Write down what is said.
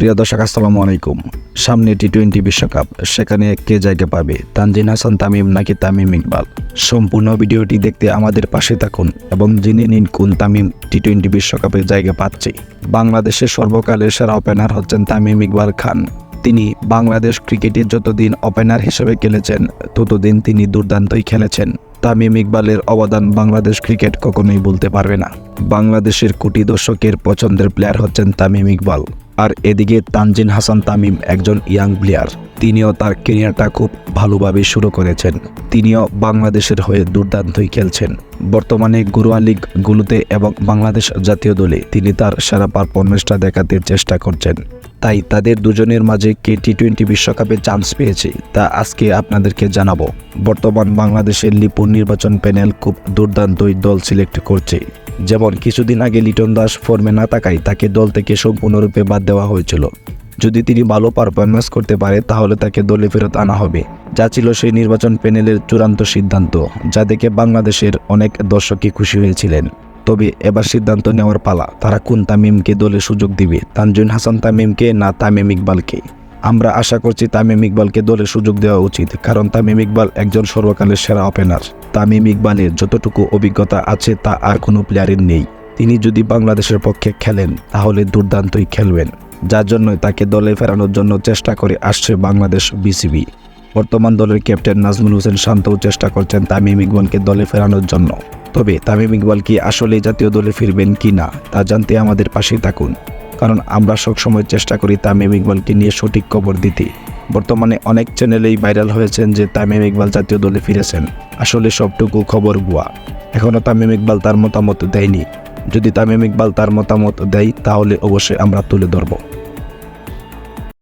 প্রিয় দর্শক, আসসালামু আলাইকুম। সামনে টি টোয়েন্টি বিশ্বকাপ, সেখানে কে জায়গা পাবে? তানজিন হাসান, তামিম নাকি তামিম ইকবাল? সম্পূর্ণ ভিডিওটি দেখতে আমাদের পাশে থাকুন এবং জেনে নিন কোন তামিম টি টোয়েন্টি বিশ্বকাপে জায়গা পাচ্ছে। বাংলাদেশের সর্বকালের সেরা ওপেনার হচ্ছেন তামিম ইকবাল খান। তিনি বাংলাদেশ ক্রিকেটে যতদিন ওপেনার হিসেবে খেলেছেন, ততদিন তিনি দুর্দান্তই খেলেছেন। তামিম ইকবালের অবদান বাংলাদেশ ক্রিকেট কখনোই বলতে পারবে না। বাংলাদেশের কোটি দর্শকের পছন্দের প্লেয়ার হচ্ছেন তামিম ইকবাল। আর এদিকে তানজিন হাসান তামিম একজন ইয়াং প্লেয়ার। তিনিও তার কেরিয়ারটা খুব ভালোভাবে শুরু করেছেন। তিনিও বাংলাদেশের হয়ে দুর্দান্তই খেলছেন। বর্তমানে গুরুয়া লীগগুলোতে এবং বাংলাদেশ জাতীয় দলে তিনি তার সেরা পারফরমেন্সটা দেখাতে চেষ্টা করছেন। তাই তাদের দুজনের মাঝে কে টি টোয়েন্টি বিশ্বকাপে চান্স পেয়েছে, তা আজকে আপনাদেরকে জানাব। বর্তমান বাংলাদেশের লিপুন নির্বাচন প্যানেল খুব দুর্দান্তই দল সিলেক্ট করছে। যেমন কিছুদিন আগে লিটন দাস ফর্মে না থাকায় তাকে দল থেকে সম্পূর্ণরূপে বাদ দেওয়া হয়েছিল। যদি তিনি ভালো পারফরমেন্স করতে পারে, তাহলে তাকে দলে ফেরত আনা হবে। যা ছিল সেই নির্বাচন প্যানেলের চূড়ান্ত সিদ্ধান্ত, যা দেখে বাংলাদেশের অনেক দর্শকই খুশি হয়েছিলেন। তবে এবার সিদ্ধান্ত নেওয়ার পালা। তারা কোন তামিমকে দলে সুযোগ দিবে? তানজুন হাসান তামিমকে না তামিম ইকবালকে? আমরা আশা করছি তামিম ইকবালকে দলে সুযোগ দেওয়া উচিত, কারণ তামিম ইকবাল একজন সর্বকালের সেরা ওপেনার। তামিম ইকবালের যতটুকু অভিজ্ঞতা আছে তা আর কোনো প্লেয়ারের নেই। তিনি যদি বাংলাদেশের পক্ষে খেলেন, তাহলে দুর্দান্তই খেলবেন। যার জন্য তাকে দলে ফেরানোর জন্য চেষ্টা করে আসছে বাংলাদেশ বিসিবি। বর্তমান দলের ক্যাপ্টেন নাজমুল হোসেন শান্তও চেষ্টা করছেন তামিম ইকবালকে দলে ফেরানোর জন্য। তবে তামিম ইকবাল কি আসলে জাতীয় দলে ফিরবেন কি না, তা জানতে আমাদের পাশেই থাকুন। কারণ আমরা সবসময় চেষ্টা করি তামিম ইকবালকে নিয়ে সঠিক খবর দিতে। বর্তমানে অনেক চ্যানেলেই ভাইরাল হয়েছেন যে তামিম ইকবাল জাতীয় দলে ফিরেছেন। আসলে সবটুকু খবর ভুয়া। এখনও তামিম ইকবাল তার মতামত দেয়নি। যদি তামিম ইকবাল তার মতামত দেয়, তাহলে অবশ্যই আমরা তুলে ধরব।